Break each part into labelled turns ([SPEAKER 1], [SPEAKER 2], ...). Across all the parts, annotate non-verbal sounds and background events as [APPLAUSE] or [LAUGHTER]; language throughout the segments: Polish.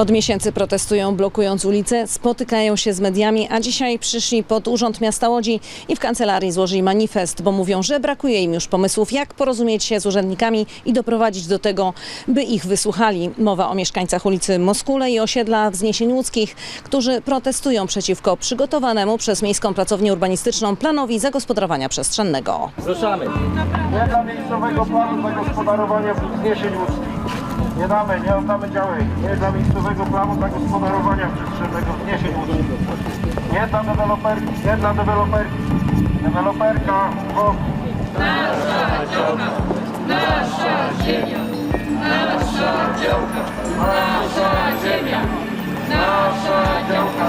[SPEAKER 1] Od miesięcy protestują, blokując ulice, spotykają się z mediami, a dzisiaj przyszli pod Urząd Miasta Łodzi i w kancelarii złożyli manifest, bo mówią, że brakuje im już pomysłów, jak porozumieć się z urzędnikami i doprowadzić do tego, by ich wysłuchali. Mowa o mieszkańcach ulicy Moskule i osiedla Wzniesień Łódzkich, którzy protestują przeciwko przygotowanemu przez Miejską Pracownię Urbanistyczną planowi zagospodarowania przestrzennego.
[SPEAKER 2] Ruszamy.
[SPEAKER 3] Nie dla miejscowego planu zagospodarowania wzniesień łódzkich. Nie damy, nie oddamy działek. Nie dla miejscowego planu zagospodarowania przestrzennego wzniesień łódzkich. Nie dla deweloperki, nie dla deweloperki. Deweloperka w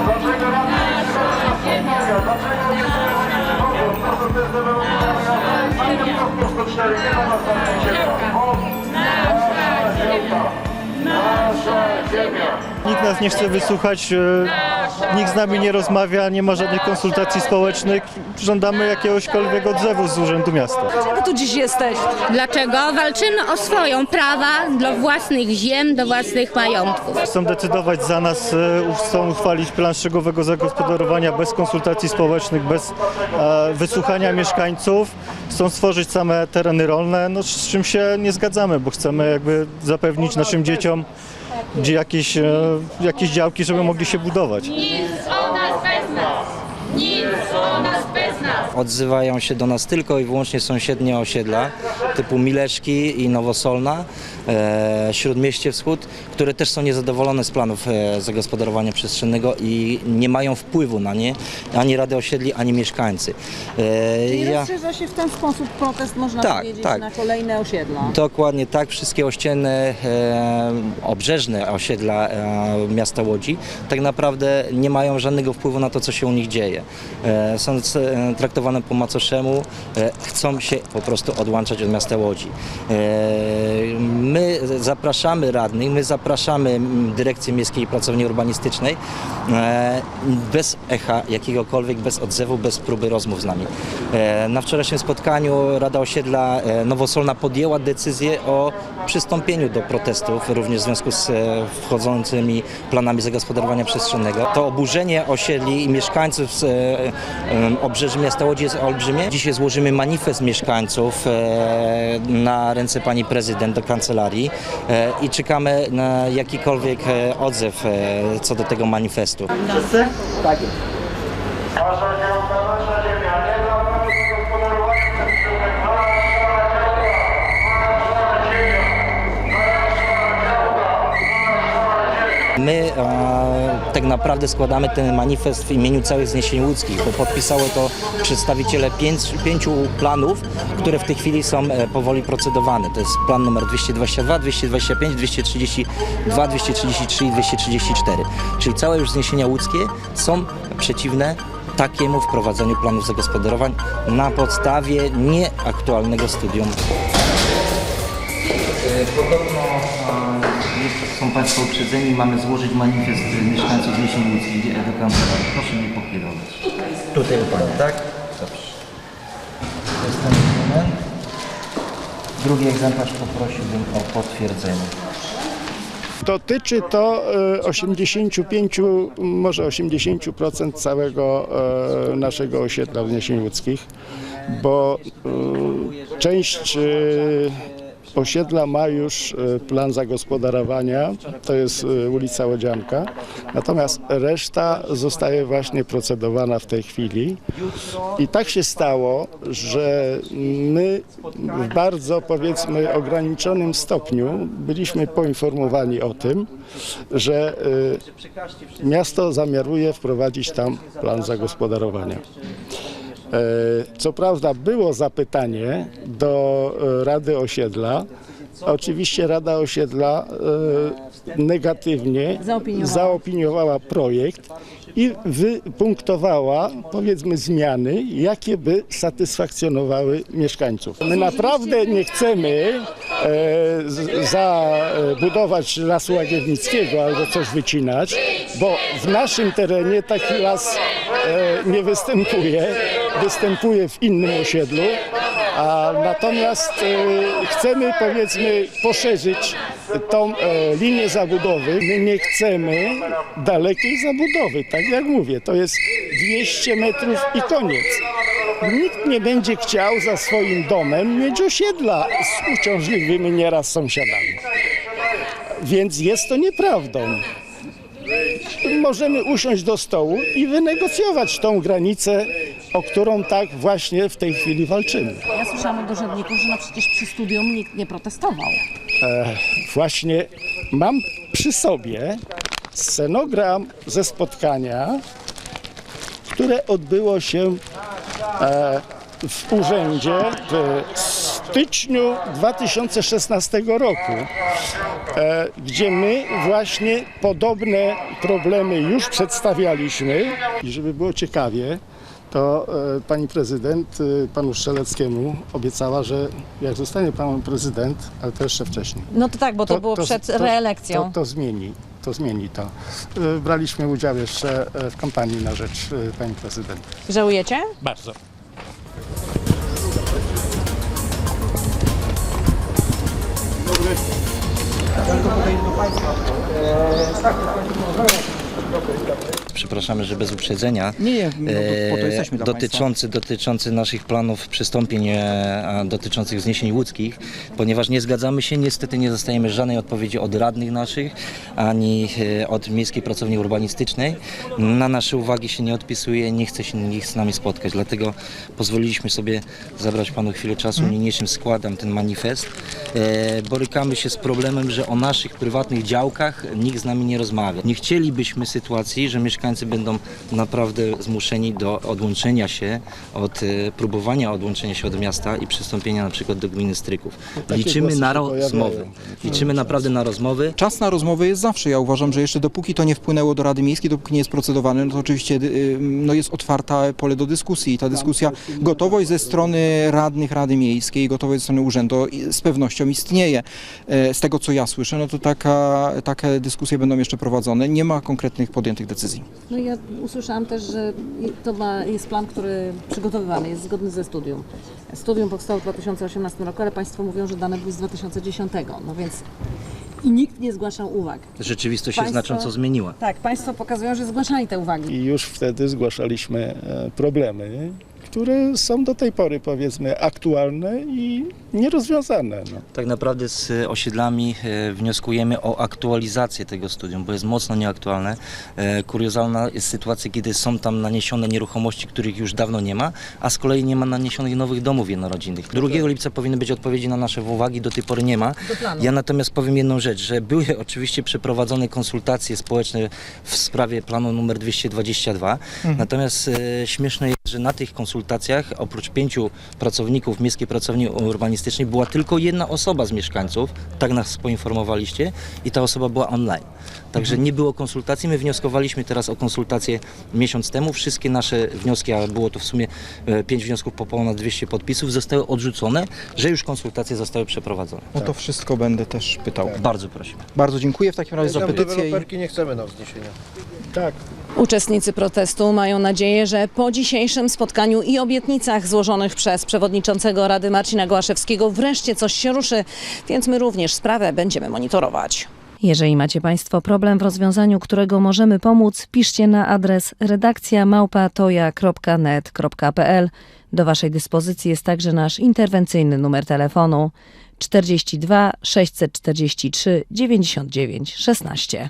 [SPEAKER 3] Dlaczego rada nie pomaga? Dlaczego nie słuchacie przychodzą? To, jest deweloperka. Prosto 104, nie ma nas tam
[SPEAKER 4] Nikt nas nie chce wysłuchać, e, nikt z nami nie rozmawia, nie ma żadnych konsultacji społecznych. Żądamy jakiegośkolwiek odzewu z Urzędu Miasta.
[SPEAKER 1] Wy tu dziś jesteście.
[SPEAKER 5] Dlaczego? Walczymy o swoją prawa do własnych ziem, do własnych majątków.
[SPEAKER 4] Chcą decydować za nas, e, chcą uchwalić plan szczegółowego zagospodarowania bez konsultacji społecznych, bez e, wysłuchania mieszkańców. Chcą stworzyć same tereny rolne, no, z czym się nie zgadzamy, bo chcemy jakby zapewnić naszym dzieciom gdzie jakieś, e, jakieś działki, żeby mogli się budować.
[SPEAKER 2] Odzywają się do nas tylko i wyłącznie sąsiednie osiedla typu Mileszki i Nowosolna, e, Śródmieście Wschód, które też są niezadowolone z planów e, zagospodarowania przestrzennego i nie mają wpływu na nie ani Rady Osiedli, ani mieszkańcy. E,
[SPEAKER 1] I ja... rozszerza się w ten sposób protest, można
[SPEAKER 2] Tak,
[SPEAKER 1] powiedzieć,
[SPEAKER 2] tak.
[SPEAKER 1] na kolejne osiedla.
[SPEAKER 2] Dokładnie tak, wszystkie ościenne, e, obrzeżne osiedla miasta Łodzi tak naprawdę nie mają żadnego wpływu na to, co się u nich dzieje. Są traktowane po macoszemu, chcą się po prostu odłączać od miasta Łodzi. My zapraszamy radnych, my zapraszamy mm, dyrekcję Miejskiej Pracowni Urbanistycznej e, bez echa jakiegokolwiek, bez odzewu, bez próby rozmów z nami. E, na wczorajszym spotkaniu Rada Osiedla e, Nowosolna podjęła decyzję o przystąpieniu do protestów, również w związku z wchodzącymi planami zagospodarowania przestrzennego. To oburzenie osiedli i mieszkańców z obrzeży miasta Łodzi jest olbrzymie. Dzisiaj złożymy manifest mieszkańców na ręce pani prezydent do kancelarii i czekamy na jakikolwiek e, odzew e, co do tego manifestu.
[SPEAKER 3] Nasza działka,
[SPEAKER 2] My e, tak naprawdę składamy ten manifest w imieniu całych zniesień łódzkich, bo podpisało to przedstawiciele pięć, pięciu planów, które w tej chwili są e, powoli procedowane. To jest plan numer 222, 225, 232, 233 i 234. Czyli całe już zniesienia łódzkie są przeciwne takiemu wprowadzeniu planów zagospodarowań na podstawie nieaktualnego studium Podobno e, są Państwo uprzedzeni, mamy złożyć manifest mieszkańców Łódzkich do kancelarii. Proszę mnie pokierować. Tutaj u Pani, tak? Dobrze. To jest ten dokument. Drugi egzemplarz poprosiłbym o potwierdzenie.
[SPEAKER 6] Dotyczy to e, 85, może 80% całego e, naszego osiedla Wniesień Łódzkich, bo e, część e, osiedla ma już e, plan zagospodarowania, to jest e, ulica Łodzianka, natomiast reszta zostaje właśnie procedowana w tej chwili. I tak się stało, że my w bardzo powiedzmy ograniczonym stopniu byliśmy poinformowani o tym, że y, miasto zamiaruje wprowadzić tam plan zagospodarowania. E, Co prawda było zapytanie do e, Rady Osiedla. Oczywiście Rada Osiedla e, negatywnie
[SPEAKER 1] Zaopiniowała.
[SPEAKER 6] zaopiniowała projekt i wypunktowała powiedzmy zmiany, jakie by satysfakcjonowały mieszkańców. My naprawdę nie chcemy e, zabudować lasu łagiewnickiego albo coś wycinać, bo w naszym terenie taki las e, nie występuje, występuje w innym osiedlu, a natomiast e, chcemy powiedzmy poszerzyć tą e, linię zabudowy. My nie chcemy dalekiej zabudowy, tak jak mówię, to jest 200 metrów i koniec. Nikt nie będzie chciał za swoim domem mieć osiedla z uciążliwymi nieraz sąsiadami. Więc jest to nieprawdą. Możemy usiąść do stołu i wynegocjować tą granicę, o którą tak właśnie w tej chwili walczymy.
[SPEAKER 1] Ja słyszałam od urzędników, że no przecież przy studium nikt nie protestował.
[SPEAKER 6] Właśnie mam przy sobie scenogram ze spotkania, które odbyło się e, w urzędzie w styczniu 2016 roku, e, gdzie my właśnie podobne problemy już przedstawialiśmy. I żeby było ciekawie, to e, pani prezydent e, panu Strzeleckiemu obiecała, że jak zostanie pan prezydent, ale to jeszcze wcześniej,
[SPEAKER 1] No to tak, bo to, było przed reelekcją.
[SPEAKER 6] to, to zmieni. To zmieni to. Y, Braliśmy udział jeszcze w kampanii na rzecz pani prezydent.
[SPEAKER 1] Żałujecie?
[SPEAKER 7] Bardzo.
[SPEAKER 2] Przepraszamy, że bez uprzedzenia.
[SPEAKER 7] Nie, nie, no, po to jesteśmy dla
[SPEAKER 2] dotyczący, dotyczący naszych planów przystąpień e, dotyczących wzniesień łódzkich, ponieważ nie zgadzamy się, niestety nie dostajemy żadnej odpowiedzi od radnych naszych, ani e, od Miejskiej Pracowni Urbanistycznej. Na nasze uwagi się nie odpisuje, nie chce się nikt z nami spotkać, dlatego pozwoliliśmy sobie zabrać Panu chwilę czasu, niniejszym składam ten manifest. E, borykamy się z problemem, że o naszych prywatnych działkach nikt z nami nie rozmawia. Nie chcielibyśmy sytuacji, że mieszkańcy będą naprawdę zmuszeni do odłączenia się od e, próbowania odłączenia się od miasta i przystąpienia na przykład do gminy Stryków. Liczymy na rozmowy. Liczymy naprawdę na rozmowy.
[SPEAKER 7] Czas na rozmowy jest zawsze. Ja uważam, że jeszcze dopóki to nie wpłynęło do Rady Miejskiej, dopóki nie jest procedowane, no to oczywiście y, no jest otwarta pole do dyskusji. I ta dyskusja, gotowość ze strony radnych Rady Miejskiej, gotowość ze strony urzędu z pewnością istnieje. E, Z tego co ja słyszę, no to taka, takie dyskusje będą jeszcze prowadzone. Nie ma konkretnych podjętych decyzji.
[SPEAKER 1] No i ja usłyszałam też, że to ma, jest plan, który przygotowywany, jest zgodny ze studium. Studium powstało w 2018 roku, ale Państwo mówią, że dane były z 2010. No więc i nikt nie zgłaszał uwag.
[SPEAKER 2] Rzeczywistość się
[SPEAKER 1] Państwo-
[SPEAKER 2] znacząco zmieniła.
[SPEAKER 1] Tak, Państwo pokazują, że zgłaszali te uwagi.
[SPEAKER 6] I już wtedy zgłaszaliśmy e, problemy, które są do tej pory powiedzmy aktualne i nierozwiązane. No.
[SPEAKER 2] Tak naprawdę z osiedlami e, wnioskujemy o aktualizację tego studium, bo jest mocno nieaktualne. E, Kuriozalna jest sytuacja, kiedy są tam naniesione nieruchomości, których już dawno nie ma, a z kolei nie ma naniesionych nowych domów jednorodzinnych. 2 lipca powinny być odpowiedzi na nasze uwagi, do tej pory nie ma. Ja natomiast powiem jedną rzecz, że były [LAUGHS] oczywiście przeprowadzone konsultacje społeczne w sprawie planu numer 222, natomiast e, śmieszne jest, że na tych konsultacjach oprócz pięciu pracowników Miejskiej Pracowni Urbanistycznej była tylko jedna osoba z mieszkańców, tak nas poinformowaliście i ta osoba była online. Także nie było konsultacji, my wnioskowaliśmy teraz o konsultacje miesiąc temu, wszystkie nasze wnioski, a było to w sumie e, pięć wniosków po ponad 200 podpisów, zostały odrzucone, że już konsultacje zostały przeprowadzone.
[SPEAKER 7] O to wszystko będę też pytał.
[SPEAKER 2] Bardzo prosimy.
[SPEAKER 7] Bardzo dziękuję w takim razie za petycję. I...
[SPEAKER 3] Nie chcemy na wzniesienia.
[SPEAKER 6] Tak,
[SPEAKER 1] Uczestnicy protestu mają nadzieję, że po dzisiejszym spotkaniu i obietnicach złożonych przez przewodniczącego Rady Marcina Gołaszewskiego wreszcie coś się ruszy, więc my również sprawę będziemy monitorować. Jeżeli macie Państwo problem, w rozwiązaniu którego możemy pomóc, piszcie na adres redakcja małpatoja.net.pl. Do Waszej dyspozycji jest także nasz interwencyjny numer telefonu 42 643 99 16.